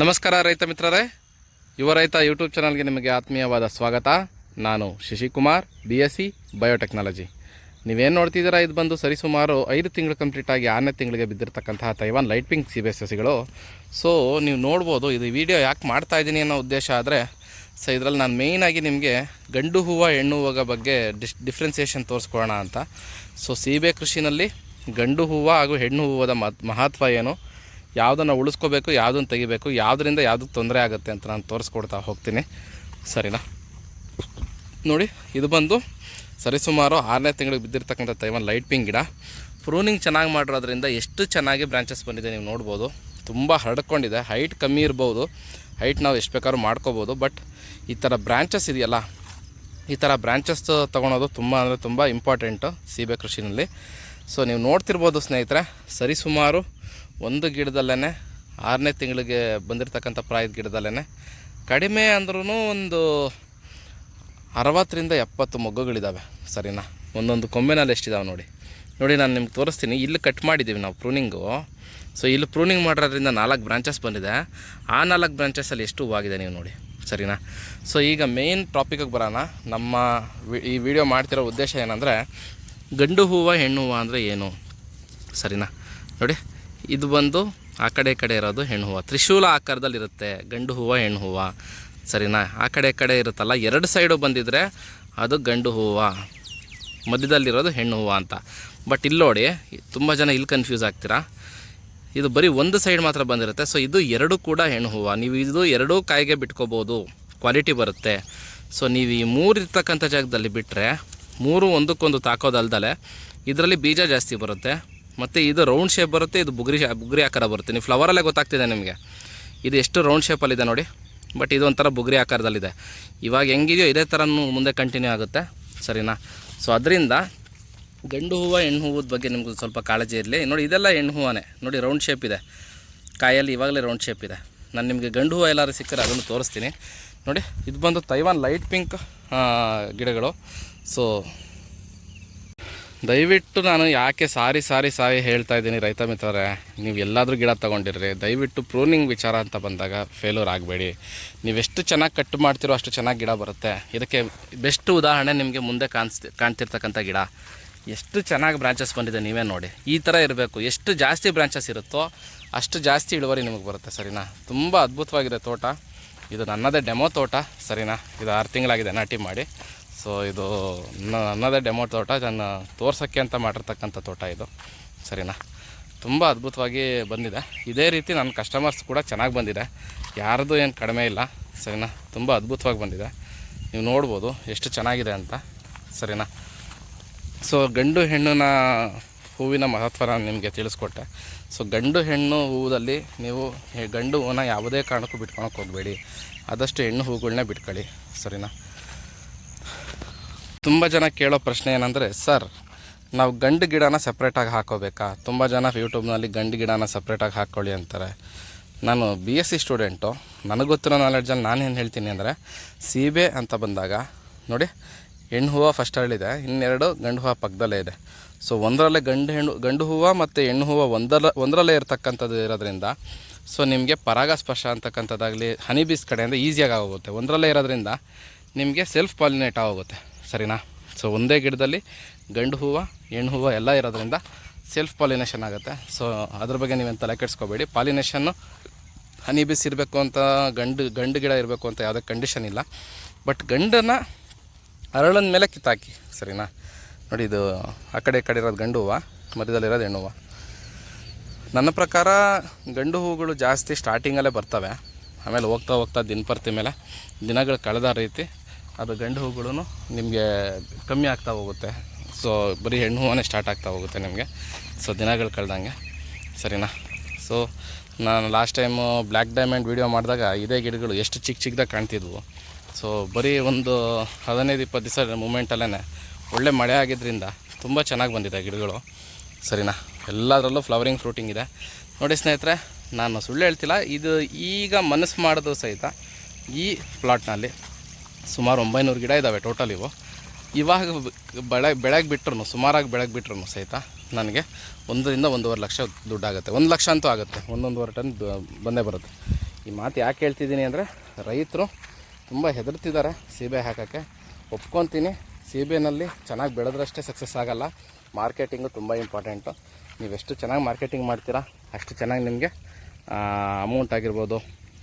ನಮಸ್ಕಾರ ರೈತ ಮಿತ್ರರೇ. ಯುವ ರೈತ ಯೂಟ್ಯೂಬ್ ಚಾನಲ್ಗೆ ನಿಮಗೆ ಆತ್ಮೀಯವಾದ ಸ್ವಾಗತ. ನಾನು Shashikumar B S C biotechnology ನೀವೇನು ನೋಡ್ತಿದ್ದೀರಾ? ಇದು ಬಂದು ಸರಿಸುಮಾರು ಐದು ತಿಂಗಳು ಕಂಪ್ಲೀಟ್ ಆಗಿ ಆರನೇ ತಿಂಗಳಿಗೆ ಬಿದ್ದಿರತಕ್ಕಂತಹ ತೈವಾನ್ ಲೈಟ್ ಪಿಂಕ್ ಸೀಬೆ ಸಸಿಗಳು. ಸೊ ನೀವು ನೋಡ್ಬೋದು ಇದು ವಿಡಿಯೋ ಯಾಕೆ ಮಾಡ್ತಾ ಇದ್ದೀನಿ ಅನ್ನೋ ಉದ್ದೇಶ ಆದರೆ ಸೊ ಇದರಲ್ಲಿ ನಾನು ಮೇಯ್ನಾಗಿ ನಿಮಗೆ ಗಂಡು ಹೂವು, ಹೆಣ್ಣು ಹೂವಾಗ ಬಗ್ಗೆ ಡಿಸ್ ಡಿಫ್ರೆನ್ಸಿಯೇಷನ್ ತೋರಿಸ್ಕೊಳ್ಳೋಣ ಅಂತ. ಸೊ ಸೀಬೆ ಕೃಷಿನಲ್ಲಿ ಗಂಡು ಹೂವು ಹಾಗೂ ಹೆಣ್ಣು ಹೂವದ ಮಹತ್ವ ಏನು? ಯಾವುದನ್ನು ಉಳಿಸ್ಕೋಬೇಕು, ಯಾವುದನ್ನು ತೆಗಿಬೇಕು, ಯಾವುದರಿಂದ ಯಾವುದಕ್ಕೆ ತೊಂದರೆ ಆಗುತ್ತೆ ಅಂತ ನಾನು ತೋರಿಸ್ಕೊಡ್ತಾ ಹೋಗ್ತೀನಿ. ಸರಿನಾ? ನೋಡಿ, ಇದು ಬಂದು ಸರಿಸುಮಾರು ಆರನೇ ತಿಂಗಳಿಗೆ ಬಿದ್ದಿರ್ತಕ್ಕಂಥ ತೈವನ್ ಲೈಟ್ ಪಿಂಗ್ ಗಿಡ. ಪ್ರೂನಿಂಗ್ ಚೆನ್ನಾಗಿ ಮಾಡಿರೋದ್ರಿಂದ ಎಷ್ಟು ಚೆನ್ನಾಗಿ ಬ್ರಾಂಚಸ್ ಬಂದಿದೆ ನೀವು ನೋಡ್ಬೋದು. ತುಂಬ ಹರಡ್ಕೊಂಡಿದೆ. ಹೈಟ್ ಕಮ್ಮಿ ಇರ್ಬೋದು. ಹೈಟ್ ನಾವು ಎಷ್ಟು ಬೇಕಾದ್ರೂ ಮಾಡ್ಕೋಬೋದು. ಬಟ್ ಈ ಥರ ಬ್ರಾಂಚಸ್ ಇದೆಯಲ್ಲ, ಈ ಥರ ಬ್ರಾಂಚಸ್ ತೊಗೊಳೋದು ತುಂಬ ಅಂದರೆ ತುಂಬ ಇಂಪಾರ್ಟೆಂಟು ಸೀಬೆ ಕೃಷಿನಲ್ಲಿ. ಸೊ, ನೀವು ನೋಡ್ತಿರ್ಬೋದು ಸ್ನೇಹಿತರೆ, ಸರಿಸುಮಾರು ಒಂದು ಗಿಡದಲ್ಲೇ ಆರನೇ ತಿಂಗಳಿಗೆ ಬಂದಿರತಕ್ಕಂಥ ಪ್ರಾಯದ ಗಿಡದಲ್ಲೇ ಕಡಿಮೆ ಅಂದ್ರೂ ಒಂದು ಅರವತ್ತರಿಂದ ಎಪ್ಪತ್ತು ಮೊಗ್ಗುಗಳಿದ್ದಾವೆ ಸರಿನಾ? ಒಂದೊಂದು ಕೊಂಬೆನಲ್ಲಿ ಎಷ್ಟಿದ್ದಾವೆ ನೋಡಿ. ನೋಡಿ ನಾನು ನಿಮ್ಗೆ ತೋರಿಸ್ತೀನಿ. ಇಲ್ಲಿ ಕಟ್ ಮಾಡಿದ್ದೀವಿ ನಾವು ಪ್ರೂನಿಂಗು ಸೊ ಇಲ್ಲಿ ಪ್ರೂನಿಂಗ್ ಮಾಡಿರೋದ್ರಿಂದ ನಾಲ್ಕು ಬ್ರಾಂಚಸ್ ಬಂದಿದೆ. ಆ ನಾಲ್ಕು ಬ್ರಾಂಚಸಲ್ಲಿ ಎಷ್ಟು ಹೂವಾಗಿದೆ ನೀವು ನೋಡಿ. ಸರಿನಾ? ಸೊ ಈಗ ಮೇಯ್ನ್ ಟಾಪಿಕಿಗೆ ಬರೋಣ. ನಮ್ಮ ಈ ವಿಡಿಯೋ ಮಾಡ್ತಿರೋ ಉದ್ದೇಶ ಏನಂದರೆ, ಗಂಡು ಹೂವು ಹೆಣ್ಣು ಹೂವು ಅಂದರೆ ಏನು? ಸರಿನಾ? ನೋಡಿ. ಇದು ಬಂದು ಆ ಕಡೆ ಕಡೆ ಇರೋದು ಹೆಣ್ಣು ಹೂವು. ತ್ರಿಶೂಲ ಆಕಾರದಲ್ಲಿರುತ್ತೆ. ಗಂಡು ಹೂವು, ಹೆಣ್ಣು ಹೂವು. ಸರಿನಾ? ಆ ಕಡೆ ಕಡೆ ಇರುತ್ತಲ್ಲ, ಎರಡು ಸೈಡು ಬಂದಿದ್ದರೆ ಅದು ಗಂಡು ಹೂವು. ಮಧ್ಯದಲ್ಲಿರೋದು ಹೆಣ್ಣು ಹೂವು ಅಂತ. ಬಟ್ ಇಲ್ಲಿ ನೋಡಿ, ತುಂಬ ಜನ ಇಲ್ಲಿ ಕನ್ಫ್ಯೂಸ್ ಆಗ್ತೀರಾ? ಇದು ಬರೀ ಒಂದು ಸೈಡ್ ಮಾತ್ರ ಬಂದಿರುತ್ತೆ. ಸೊ ಇದು ಎರಡು ಕೂಡ ಹೆಣ್ಣು ಹೂವು. ನೀವು ಇದು ಎರಡೂ ಕಾಯಿಗೆ ಬಿಟ್ಕೋಬೋದು. ಕ್ವಾಲಿಟಿ ಬರುತ್ತೆ. ಸೊ ನೀವು ಈ ಮೂರು ಇರ್ತಕ್ಕಂಥ ಜಾಗದಲ್ಲಿ ಬಿಟ್ಟರೆ ಮೂರು ಒಂದಕ್ಕೊಂದು ತಾಕೋದಲ್ದಲೆ, ಇದರಲ್ಲಿ ಬೀಜ ಜಾಸ್ತಿ ಬರುತ್ತೆ. ಮತ್ತು ಇದು ರೌಂಡ್ ಶೇಪ್ ಬರುತ್ತೆ, ಇದು ಬುಗುರಿ ಬುಗುರಿ ಆಕಾರ ಬರುತ್ತೆ. ನೀವು ಫ್ಲವರಲ್ಲೇ ಗೊತ್ತಾಗ್ತಿದೆ ನಿಮಗೆ. ಇದು ಎಷ್ಟು ರೌಂಡ್ ಶೇಪಲ್ಲಿದೆ ನೋಡಿ. ಬಟ್ ಇದು ಒಂಥರ ಬುಗುರಿ ಆಕಾರದಲ್ಲಿದೆ. ಇವಾಗ ಹೆಂಗಿದೆಯೋ ಇದೇ ಥರ ಮುಂದೆ ಕಂಟಿನ್ಯೂ ಆಗುತ್ತೆ. ಸರಿನಾ? ಸೊ ಅದರಿಂದ ಗಂಡು ಹೂವು, ಹೆಣ್ಣು ಹೂವದ ಬಗ್ಗೆ ನಿಮ್ಗೆ ಸ್ವಲ್ಪ ಕಾಳಜಿ ಇರಲಿ. ನೋಡಿ, ಇದೆಲ್ಲ ಹೆಣ್ಣು ಹೂವನೇ. ನೋಡಿ ರೌಂಡ್ ಶೇಪ್ ಇದೆ. ಕಾಯಲ್ಲಿ ಇವಾಗಲೇ ರೌಂಡ್ ಶೇಪ್ ಇದೆ. ನಾನು ನಿಮಗೆ ಗಂಡು ಹೂವು ಎಲ್ಲರೂ ಸಿಕ್ಕರೆ ಅದನ್ನು ತೋರಿಸ್ತೀನಿ. ನೋಡಿ, ಇದು ಬಂದು ತೈವಾನ್ ಲೈಟ್ ಪಿಂಕ್ ಗಿಡಗಳು. ಸೊ ದಯವಿಟ್ಟು ನಾನು ಯಾಕೆ ಸಾರಿ ಸಾರಿ ಸಾರಿ ಹೇಳ್ತಾ ಇದ್ದೀನಿ ರೈತ ಮಿತ್ರರೇ. ನೀವು ಎಲ್ಲಾದರೂ ಗಿಡ ತೊಗೊಂಡಿರ್ರಿ. ದಯವಿಟ್ಟು ಪ್ರೂನಿಂಗ್ ವಿಚಾರ ಅಂತ ಬಂದಾಗ ಫೇಲ್ಯೂರ್ ಆಗಬೇಡಿ. ನೀವೆಷ್ಟು ಚೆನ್ನಾಗಿ ಕಟ್ ಮಾಡ್ತಿರೋ ಅಷ್ಟು ಚೆನ್ನಾಗಿ ಗಿಡ ಬರುತ್ತೆ. ಇದಕ್ಕೆ ಬೆಸ್ಟ್ ಉದಾಹರಣೆ ನಿಮಗೆ ಮುಂದೆ ಕಾಣಿಸ್ ಕಾಣ್ತಿರ್ತಕ್ಕಂಥ ಗಿಡ. ಎಷ್ಟು ಚೆನ್ನಾಗಿ ಬ್ರಾಂಚಸ್ ಬಂದಿದೆ ನೀವೇ ನೋಡಿ. ಈ ಥರ ಇರಬೇಕು. ಎಷ್ಟು ಜಾಸ್ತಿ ಬ್ರಾಂಚಸ್ ಇರುತ್ತೋ ಅಷ್ಟು ಜಾಸ್ತಿ ಇಳುವರಿ ನಿಮಗೆ ಬರುತ್ತೆ, ಸರಿನಾ? ತುಂಬ ಅದ್ಭುತವಾಗಿದೆ ತೋಟ. ಇದು ನನ್ನದೇ ಡೆಮೋ ತೋಟ, ಸರಿನಾ? ಇದು ಆರು ತಿಂಗಳಾಗಿದೆ ನಾಟಿ ಮಾಡಿ. ಸೊ ಇದು ನನ್ನದೇ ಡೆಮೋ ತೋಟ ನನ್ನ ತೋರ್ಸೋಕ್ಕೆ ಅಂತ ಮಾಡಿರ್ತಕ್ಕಂಥ ತೋಟ ಇದು. ಸರಿನಾ? ತುಂಬ ಅದ್ಭುತವಾಗಿ ಬಂದಿದೆ. ಇದೇ ರೀತಿ ನನ್ನ ಕಸ್ಟಮರ್ಸ್ ಕೂಡ ಚೆನ್ನಾಗಿ ಬಂದಿದೆ. ಯಾರದು ಏನು ಕಡಿಮೆ ಇಲ್ಲ. ಸರಿನಾ? ತುಂಬ ಅದ್ಭುತವಾಗಿ ಬಂದಿದೆ. ನೀವು ನೋಡ್ಬೋದು ಎಷ್ಟು ಚೆನ್ನಾಗಿದೆ ಅಂತ. ಸರಿನಾ? ಸೊ ಗಂಡು ಹೆಣ್ಣಿನ ಹೂವಿನ ಮಹತ್ವ ನಾನು ನಿಮಗೆ ತಿಳಿಸ್ಕೊಟ್ಟೆ. ಸೊ ಗಂಡು ಹೆಣ್ಣು ಹೂದಲ್ಲಿ ನೀವು ಗಂಡು ಹೂವನ್ನ ಯಾವುದೇ ಕಾರಣಕ್ಕೂ ಬಿಟ್ಕೊಳಕ್ಕೆ ಹೋಗಬೇಡಿ. ಆದಷ್ಟು ಹೆಣ್ಣು ಹೂಗಳನ್ನೇ ಬಿಟ್ಕೊಳ್ಳಿ. ಸರಿನಾ? ತುಂಬ ಜನ ಕೇಳೋ ಪ್ರಶ್ನೆ ಏನಂದರೆ, ಸರ್, ನಾವು ಗಂಡು ಗಿಡನ ಸಪ್ರೇಟಾಗಿ ಹಾಕೋಬೇಕಾ? ತುಂಬ ಜನ ಯೂಟ್ಯೂಬ್ನಲ್ಲಿ ಗಂಡು ಗಿಡನ ಸಪ್ರೇಟಾಗಿ ಹಾಕ್ಕೊಳ್ಳಿ ಅಂತಾರೆ. ನಾನು ಬಿ ಎಸ್ ಸಿ ಸ್ಟೂಡೆಂಟು ನನಗೆ ಗೊತ್ತಿರೋ ನಾಲೆಡ್ಜಲ್ಲಿ ನಾನು ಏನು ಹೇಳ್ತೀನಿ ಅಂದರೆ, ಸೀಬೆ ಅಂತ ಬಂದಾಗ, ನೋಡಿ, ಹೆಣ್ಣು ಹೂವು ಫಸ್ಟ್ ಅರಳಿದೆ, ಇನ್ನೆರಡು ಗಂಡು ಹೂವು ಪಕ್ಕದಲ್ಲೇ ಇದೆ. ಸೊ ಒಂದರಲ್ಲೇ ಗಂಡು ಹೆಣ್ಣು, ಗಂಡು ಹೂವು ಮತ್ತು ಹೆಣ್ಣು ಹೂವು ಒಂದರ, ಒಂದರಲ್ಲೇ ಇರತಕ್ಕಂಥದ್ದು ಇರೋದ್ರಿಂದ ಸೊ ನಿಮಗೆ ಪರಾಗಸ್ಪರ್ಶ ಅಂತಕ್ಕಂಥದ್ದಾಗಲಿ ಹನಿ ಬೀಸ್ ಕಡೆಯಿಂದ ಈಸಿಯಾಗಿ ಆಗೋಗುತ್ತೆ. ಒಂದರಲ್ಲೇ ಇರೋದ್ರಿಂದ, ನಿಮಗೆ ಸೆಲ್ಫ್ ಪಾಲಿನೇಟ್ ಆಗೋಗುತ್ತೆ. ಸರಿನಾ? ಸೊ ಒಂದೇ ಗಿಡದಲ್ಲಿ ಗಂಡು ಹೂವು, ಹೆಣ್ಣು ಹೂವು ಎಲ್ಲ ಇರೋದ್ರಿಂದ ಸೆಲ್ಫ್ ಪಾಲಿನೇಷನ್ ಆಗುತ್ತೆ. ಸೊ ಅದ್ರ ಬಗ್ಗೆ ನೀವೇನು ತಲೆ ಕೆಡಿಸ್ಕೋಬೇಡಿ. ಪಾಲಿನೇಷನ್ನು ಹನಿ ಬಿಸಿರಬೇಕು ಇರಬೇಕು ಅಂತ, ಗಂಡು ಗಂಡು ಗಿಡ ಇರಬೇಕು ಅಂತ ಯಾವುದೇ ಕಂಡೀಷನ್ ಇಲ್ಲ. ಬಟ್ ಗಂಡನ್ನು ಅರಳನ ಮೇಲೆ ಕಿತ್ತಾಕಿ, ಸರಿನಾ? ನೋಡಿ, ಇದು ಆ ಕಡೆ ಈ ಕಡೆ ಇರೋದು ಗಂಡು ಹೂವು ಮಧ್ಯದಲ್ಲಿರೋದು ಹೆಣ್ಣು ಹೂವು. ನನ್ನ ಪ್ರಕಾರ ಗಂಡು ಹೂಗಳು ಜಾಸ್ತಿ ಸ್ಟಾರ್ಟಿಂಗಲ್ಲೇ ಬರ್ತವೆ. ಆಮೇಲೆ ಹೋಗ್ತಾ ಹೋಗ್ತಾ ದಿನಪರ್ತಿ ಮೇಲೆ, ದಿನಗಳು ಕಳೆದ ರೀತಿ ಅದು ಗಂಡು ಹೂಗಳು ನಿಮಗೆ ಕಮ್ಮಿ ಆಗ್ತಾ ಹೋಗುತ್ತೆ. ಸೊ ಬರೀ ಹೆಣ್ಣು ಹೂವೇ ಸ್ಟಾರ್ಟ್ ಆಗ್ತಾ ಹೋಗುತ್ತೆ ನಿಮಗೆ. ಸೊ ದಿನಗಳು ಕಳೆದಂಗೆ. ಸರಿನಾ? ಸೊ ನಾನು last time black diamond video ಮಾಡಿದಾಗ ಇದೇ ಗಿಡಗಳು ಎಷ್ಟು ಚಿಕ್ಕ ಚಿಕ್ಕದಾಗಿ ಕಾಣ್ತಿದ್ವು. ಸೊ ಬರೀ ಒಂದು ಹದಿನೈದು, ಇಪ್ಪತ್ತು ದಿವಸ ಮೂಮೆಂಟಲ್ಲೇ ಒಳ್ಳೆ ಮಳೆ ಆಗಿದ್ದರಿಂದ ತುಂಬ ಚೆನ್ನಾಗಿ ಬಂದಿದೆ ಗಿಡಗಳು. ಸರಿನಾ? ಎಲ್ಲದರಲ್ಲೂ ಫ್ಲವರಿಂಗ್ ಫ್ರೂಟಿಂಗ್ ಇದೆ. ನೋಡಿ ಸ್ನೇಹಿತರೆ, ನಾನು ಸುಳ್ಳು ಹೇಳ್ತಿಲ್ಲ. ಇದು ಈಗ ಮನಸ್ಸು ಮಾಡೋದು ಸಹಿತ ಈ ಪ್ಲಾಟ್ನಲ್ಲಿ ಸುಮಾರು ಒಂಬೈನೂರು ಗಿಡ ಇದ್ದಾವೆ ಟೋಟಲ್ ಇವು. ಇವಾಗ ಬೆಳೆ ಬೆಳಗ್ಗೆ ಬಿಟ್ರು ಸುಮಾರಾಗಿ ಬೆಳಗ್ಗೆ ಬಿಟ್ರು ಸಹಿತ ನನಗೆ ಒಂದರಿಂದ ಒಂದೂವರೆ ಲಕ್ಷ ದುಡ್ಡಾಗುತ್ತೆ. ಒಂದು ಲಕ್ಷ ಅಂತೂ ಆಗುತ್ತೆ. ಒಂದೊಂದುವರೆ ಟನ್ ಬಂದೇ ಬರುತ್ತೆ. ಈ ಮಾತು ಯಾಕೆ ಹೇಳ್ತಿದ್ದೀನಿ ಅಂದರೆ, ರೈತರು ತುಂಬ ಹೆದರ್ತಿದ್ದಾರೆ ಸೀಬೆ ಹಾಕೋಕ್ಕೆ. ಒಪ್ಕೊತೀನಿ, ಸೀಬೆನಲ್ಲಿ ಚೆನ್ನಾಗಿ ಬೆಳೆದ್ರಷ್ಟೇ ಸಕ್ಸಸ್ ಆಗೋಲ್ಲ. ಮಾರ್ಕೆಟಿಂಗು ತುಂಬ ಇಂಪಾರ್ಟೆಂಟು ನೀವೆಷ್ಟು ಚೆನ್ನಾಗಿ ಮಾರ್ಕೆಟಿಂಗ್ ಮಾಡ್ತೀರಾ, ಅಷ್ಟು ಚೆನ್ನಾಗಿ ನಿಮಗೆ ಅಮೌಂಟ್ ಆಗಿರ್ಬೋದು.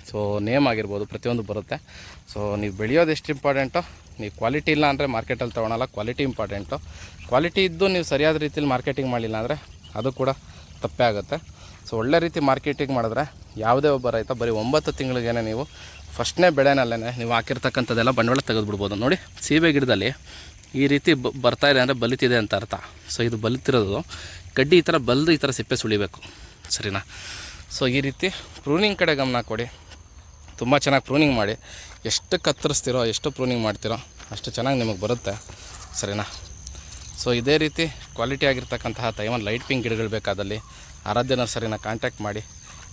ಸೊ ನೇಮ್ ಆಗಿರ್ಬೋದು, ಪ್ರತಿಯೊಂದು ಬರುತ್ತೆ. ಸೊ ನೀವು ಬೆಳೆಯೋದು ಎಷ್ಟು ಇಂಪಾರ್ಟೆಂಟು ನೀವು ಕ್ವಾಲಿಟಿ ಇಲ್ಲ ಅಂದರೆ ಮಾರ್ಕೆಟಲ್ಲಿ ತೊಗೊಳಲ್ಲ ಕ್ವಾಲಿಟಿ ಇಂಪಾರ್ಟೆಂಟು ಕ್ವಾಲಿಟಿ ಇದ್ದು ನೀವು ಸರಿಯಾದ ರೀತಿಯಲ್ಲಿ ಮಾರ್ಕೆಟಿಂಗ್ ಮಾಡಿಲ್ಲ ಅಂದರೆ ಅದು ಕೂಡ ತಪ್ಪೇ ಆಗುತ್ತೆ. ಸೊ ಒಳ್ಳೆ ರೀತಿ ಮಾರ್ಕೆಟಿಂಗ್ ಮಾಡಿದ್ರೆ ಯಾವುದೇ ಒಬ್ಬ ರೈತ ಬರೀ ಒಂಬತ್ತು ತಿಂಗಳಿಗೇನೆ ನೀವು ಫಸ್ಟ್ನೇ ಬೆಳೆನಲ್ಲೇ ನೀವು ಹಾಕಿರ್ತಕ್ಕಂಥದ್ದೆಲ್ಲ ಬಂಡವಾಳ ತೆಗೆದುಬಿಡ್ಬೋದು. ನೋಡಿ, ಸೀಬೆ ಗಿಡದಲ್ಲಿ ಈ ರೀತಿ ಬ, ಬರ್ತಾ ಇದೆ ಅಂದರೆ ಬಲಿತಿದೆ ಅಂತ ಅರ್ಥ. ಸೊ ಇದು ಬಲಿತಿರೋದು, ಕಡ್ಡಿ ಈ ಥರ ಬಲ್ದು ಈ ಥರ ಸಿಪ್ಪೆ ಸುಳಿಬೇಕು. ಸರಿನಾ? ಸೊ ಈ ರೀತಿ ಪ್ರೂನಿಂಗ್ ಕಡೆ ಗಮನ ಕೊಡಿ. ತುಂಬ ಚೆನ್ನಾಗಿ ಪ್ರೂನಿಂಗ್ ಮಾಡಿ. ಎಷ್ಟು ಕತ್ತರಿಸ್ತೀರೋ, ಎಷ್ಟು ಪ್ರೂನಿಂಗ್ ಮಾಡ್ತೀರೋ ಅಷ್ಟು ಚೆನ್ನಾಗಿ ನಿಮಗೆ ಬರುತ್ತೆ. ಸರಿನಾ? ಸೊ ಇದೇ ರೀತಿ ಕ್ವಾಲಿಟಿ ಆಗಿರ್ತಕ್ಕಂತಹ ತೈವನ್ ಲೈಟ್ ಪಿಂಕ್ ಗಿಡಗಳು ಬೇಕಾದಲ್ಲಿ ಆರಾಧ್ಯ ನರ್ಸರಿನ ಕಾಂಟ್ಯಾಕ್ಟ್ ಮಾಡಿ.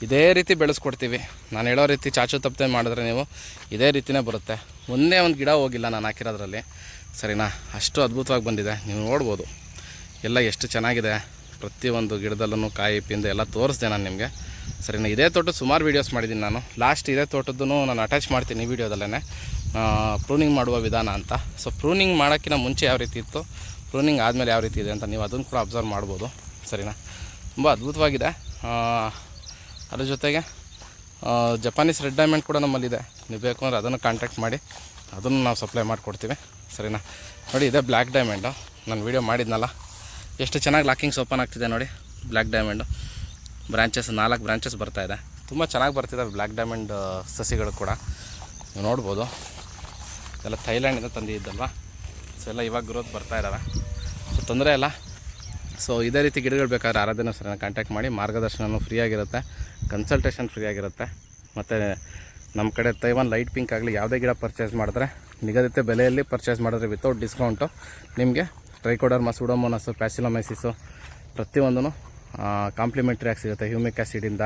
ಇದೇ ರೀತಿ ಬೆಳೆಸ್ಕೊಡ್ತೀವಿ. ನಾನು ಹೇಳೋ ರೀತಿ ಚಾಚು ತಪ್ಪದೆ ಮಾಡಿದ್ರೆ ನೀವು ಇದೇ ರೀತಿನೇ ಬರುತ್ತೆ. ಒಂದೇ ಒಂದು ಗಿಡ ಹೋಗಿಲ್ಲ ನಾನು ಹಾಕಿರೋದ್ರಲ್ಲಿ. ಸರಿನಾ? ಅಷ್ಟು ಅದ್ಭುತವಾಗಿ ಬಂದಿದೆ. ನೀವು ನೋಡ್ಬೋದು. ಎಲ್ಲ ಎಷ್ಟು ಚೆನ್ನಾಗಿದೆ. ಪ್ರತಿಯೊಂದು ಗಿಡದಲ್ಲೂ ಕಾಯಿ, ಪಿಂದು ಎಲ್ಲ ತೋರಿಸ್ದೆ ನಾನು ನಿಮಗೆ. ಸರಿನಾ, ಇದೇ ತೋಟದ ಸುಮಾರು ವೀಡಿಯೋಸ್ ಮಾಡಿದ್ದೀನಿ ನಾನು. ಲಾಸ್ಟ್ ಇದೇ ತೋಟದ್ದು ನಾನು ಅಟ್ಯಾಚ್ ಮಾಡ್ತೀನಿ ವೀಡಿಯೋದಲ್ಲೇ ಪ್ರೂನಿಂಗ್ ಮಾಡುವ ವಿಧಾನ ಅಂತ. ಸೊ ಪ್ರೂನಿಂಗ್ ಮಾಡೋಕ್ಕಿಂತ ಮುಂಚೆ ಯಾವ ರೀತಿ ಇತ್ತು? ಪ್ರೂನಿಂಗ್ ಆದಮೇಲೆ ಯಾವ ರೀತಿ ಇದೆ ಅಂತ ನೀವು ಅದನ್ನು ಕೂಡ ಅಬ್ಸರ್ವ್ ಮಾಡ್ಬೋದು. ಸರಿನಾ? ತುಂಬ ಅದ್ಭುತವಾಗಿದೆ. ಅದ್ರ ಜೊತೆಗೆ ಜಪಾನೀಸ್ ರೆಡ್ ಡೈಮಂಡ್ ಕೂಡ ನಮ್ಮಲ್ಲಿದೆ. ನೀವು ಬೇಕು ಅಂದರೆ ಅದನ್ನು ಕಾಂಟ್ಯಾಕ್ಟ್ ಮಾಡಿ, ಅದನ್ನು ನಾವು ಸಪ್ಲೈ ಮಾಡಿಕೊಡ್ತೀವಿ. ಸರಿನಾ? ನೋಡಿ, ಇದೆ ಬ್ಲ್ಯಾಕ್ ಡೈಮಂಡು ನಾನು ವೀಡಿಯೋ ಮಾಡಿದ್ನಲ್ಲ. ಎಷ್ಟು ಚೆನ್ನಾಗಿ ಲಾಕಿಂಗ್ಸ್ ಓಪನ್ ಆಗ್ತಿದೆ ನೋಡಿ. ಬ್ಲ್ಯಾಕ್ ಡೈಮಂಡು ಬ್ರಾಂಚಸ್ ನಾಲ್ಕು ಬ್ರಾಂಚಸ್ ಬರ್ತಾ ಇದೆ. ತುಂಬ ಚೆನ್ನಾಗಿ ಬರ್ತಿದ್ದಾವೆ ಬ್ಲ್ಯಾಕ್ ಡೈಮಂಡ್ ಸಸಿಗಳು ಕೂಡ. ನೀವು ನೋಡ್ಬೋದು. ಎಲ್ಲ ಥೈಲ್ಯಾಂಡಿಂದ ತಂದಿದ್ದಲ್ವಾ? ಸೊ ಎಲ್ಲ ಇವಾಗ ಗ್ರೋತ್ ಬರ್ತಾ ಇದ್ದಾವೆ ಸೊ ತೊಂದರೆ ಇಲ್ಲ. ಸೊ ಇದೇ ರೀತಿ ಗಿಡಗಳು ಬೇಕಾದ್ರೆ ಆರಾಧನಾ ಸರ್ನ ಕಾಂಟ್ಯಾಕ್ಟ್ ಮಾಡಿ ಮಾರ್ಗದರ್ಶನವೂ ಫ್ರೀಯಾಗಿರುತ್ತೆ ಕನ್ಸಲ್ಟೇಷನ್ ಫ್ರೀ ಆಗಿರುತ್ತೆ. ಮತ್ತು ನಮ್ಮ ಕಡೆ ತೈವಾನ್ ಲೈಟ್ ಪಿಂಕ್ ಆಗಲಿ ಯಾವುದೇ ಗಿಡ ಪರ್ಚೇಸ್ ಮಾಡಿದ್ರೆ, ನಿಗದಿತ ಬೆಲೆಯಲ್ಲಿ ಪರ್ಚೇಸ್ ಮಾಡಿದ್ರೆ ವಿತೌಟ್ ಡಿಸ್ಕೌಂಟು ನಿಮಗೆ ಟ್ರೈಕೋಡರ್ಮಾ ಸುಡೋಮೋನಸ್ಸು ಪ್ಯಾಸಿಲೊಮೈಸಿಸು ಪ್ರತಿಯೊಂದೂ ಕಾಂಪ್ಲಿಮೆಂಟ್ರಿ ಆಗಿ ಸಿಗುತ್ತೆ ಹ್ಯೂಮಿಕ್ ಆ್ಯಸಿಡಿಂದ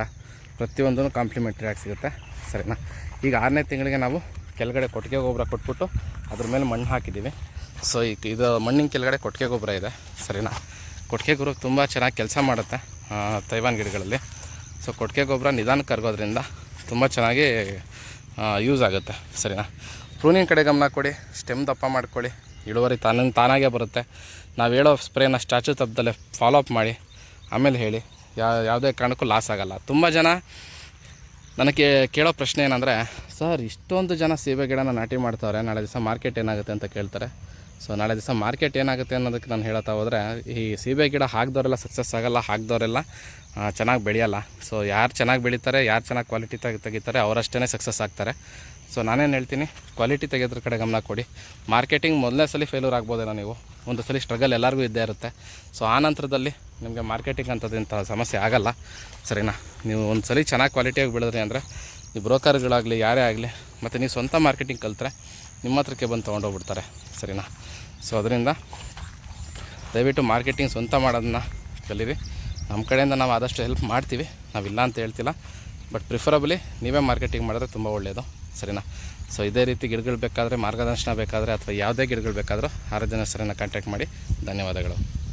ಪ್ರತಿಯೊಂದೂ ಕಾಂಪ್ಲಿಮೆಂಟ್ರಿ ಆಗಿ ಸಿಗುತ್ತೆ, ಸರಿನಾ? ಈಗ ಆರನೇ ತಿಂಗಳಿಗೆ ನಾವು ಕೆಳಗಡೆ ಕೊಟ್ಟಿಗೆ ಗೊಬ್ಬರ ಕೊಟ್ಬಿಟ್ಟು ಅದ್ರ ಮೇಲೆ ಮಣ್ಣು ಹಾಕಿದ್ದೀವಿ. ಸೊ ಈಗ ಇದು ಮಣ್ಣಿನ ಕೆಳಗಡೆ ಕೊಟ್ಟಿಗೆ ಗೊಬ್ಬರ ಇದೆ, ಸರಿನಾ? ಕೊಟ್ಟಿಗೆ ಗೊಬ್ಬರ ತುಂಬ ಚೆನ್ನಾಗಿ ಕೆಲಸ ಮಾಡುತ್ತೆ ತೈವಾನ್ ಗಿಡಗಳಲ್ಲಿ. ಸೊ ಕೊಟ್ಟಿಗೆ ಗೊಬ್ಬರ ನಿಧಾನಕ್ಕೆ ಕರಗೋದ್ರಿಂದ ತುಂಬ ಚೆನ್ನಾಗಿ ಯೂಸ್ ಆಗುತ್ತೆ, ಸರಿನಾ? ಪ್ರೂನಿನ ಕಡೆ ಗಮನ ಕೊಡಿ ಸ್ಟೆಮ್ ದಪ್ಪ ಮಾಡ್ಕೊಳ್ಳಿ, ಇಳುವರಿ ತಾನ ತಾನಾಗೇ ಬರುತ್ತೆ. ನಾವು ಹೇಳೋ ಸ್ಪ್ರೇನ ಸ್ಟ್ಯಾಚು ತಪ್ಪದಲ್ಲೇ ಫಾಲೋ ಅಪ್ ಮಾಡಿ. ಆಮೇಲೆ ಹೇಳಿ, ಯಾ, ಯಾವುದೇ ಕಾರಣಕ್ಕೂ ಲಾಸ್ ಆಗಲ್ಲ. ತುಂಬ ಜನ ನನಗೆ ಕೇಳೋ ಪ್ರಶ್ನೆ ಏನಂದರೆ, ಸರ್, ಇಷ್ಟೊಂದು ಜನ ಸೀಬೆ ಗಿಡನ ನಾಟಿ ಮಾಡ್ತಾವ್ರೆ ನಾಳೆ ದಿವಸ ಮಾರ್ಕೆಟ್ ಏನಾಗುತ್ತೆ ಅಂತ ಕೇಳ್ತಾರೆ. ಸೊ ನಾಳೆ ದಿವಸ ಮಾರ್ಕೆಟ್ ಏನಾಗುತ್ತೆ ಅನ್ನೋದಕ್ಕೆ ನಾನು ಹೇಳ್ತಾ ಹೋದರೆ, ಈ ಸೀಬೆ ಗಿಡ ಹಾಕಿದವರೆಲ್ಲ ಸಕ್ಸಸ್ ಆಗೋಲ್ಲ, ಹಾಕಿದವರೆಲ್ಲ ಚೆನ್ನಾಗಿ ಬೆಳೆಯಲ್ಲ. ಸೊ ಯಾರು ಚೆನ್ನಾಗಿ ಬೆಳೀತಾರೆ, ಯಾರು ಚೆನ್ನಾಗಿ ಕ್ವಾಲಿಟಿ ತೆಗೆ, ತೆಗಿತಾರೆ ಅವರಷ್ಟೇ ಸಕ್ಸಸ್ ಆಗ್ತಾರೆ. ಸೊ ನಾನೇನು ಹೇಳ್ತೀನಿ ಕ್ವಾಲಿಟಿ ತೆಗೆಯೋದ್ರ ಕಡೆ ಗಮನ ಕೊಡಿ. ಮಾರ್ಕೆಟಿಂಗ್ ಮೊದಲನೇ ಸಲ ಫೇಲ್ಯೂರ್ ಆಗ್ಬೋದೇನ ನೀವು? ಒಂದು ಸಲ ಸ್ಟ್ರಗಲ್ ಎಲ್ಲರಿಗೂ ಇದ್ದೇ ಇರುತ್ತೆ. ಸೊ ಆ ನಂತರದಲ್ಲಿ ನಿಮಗೆ ಮಾರ್ಕೆಟಿಂಗ್ ಅಂಥದ್ದಿಂಥ ಸಮಸ್ಯೆ ಆಗಲ್ಲ. ಸರಿನಾ? ನೀವು ಒಂದು ಸಲ ಚೆನ್ನಾಗಿ ಕ್ವಾಲಿಟಿಯಾಗಿ ಬೆಳೆದ್ರಿ ಅಂದರೆ, ಈ ಬ್ರೋಕರ್ಗಳಾಗಲಿ ಯಾರೇ ಆಗಲಿ, ಮತ್ತು ನೀವು ಸ್ವಂತ ಮಾರ್ಕೆಟಿಂಗ್ ಕಲಿತ್ರೆ ನಿಮ್ಮ ಹತ್ರಕ್ಕೆ ಬಂದು ತೊಗೊಂಡೋಗ್ಬಿಡ್ತಾರೆ ಸರಿನಾ? ಸೊ ಅದರಿಂದ ದಯವಿಟ್ಟು ಮಾರ್ಕೆಟಿಂಗ್ ಸ್ವಂತ ಮಾಡೋದನ್ನ ಕಲೀರಿ. ನಮ್ಮ ಕಡೆಯಿಂದ ನಾವು ಆದಷ್ಟು ಹೆಲ್ಪ್ ಮಾಡ್ತೀವಿ. ನಾವಿಲ್ಲ ಅಂತ ಹೇಳ್ತಿಲ್ಲ. ಬಟ್ ಪ್ರಿಫರಬಲಿ ನೀವೇ ಮಾರ್ಕೆಟಿಂಗ್ ಮಾಡಿದ್ರೆ ತುಂಬ ಒಳ್ಳೆಯದು ಸರಿನಾ? ಸೊ ಇದೇ ರೀತಿ ಗಿಡಗಳು ಬೇಕಾದರೆ, ಮಾರ್ಗದರ್ಶನ ಬೇಕಾದರೆ ಅಥವಾ ಯಾವುದೇ ಗಿಡಗಳು ಬೇಕಾದರೂ ಆರೋಗ್ಯ ಸರಿನ ಕಾಂಟ್ಯಾಕ್ಟ್ ಮಾಡಿ. ಧನ್ಯವಾದಗಳು.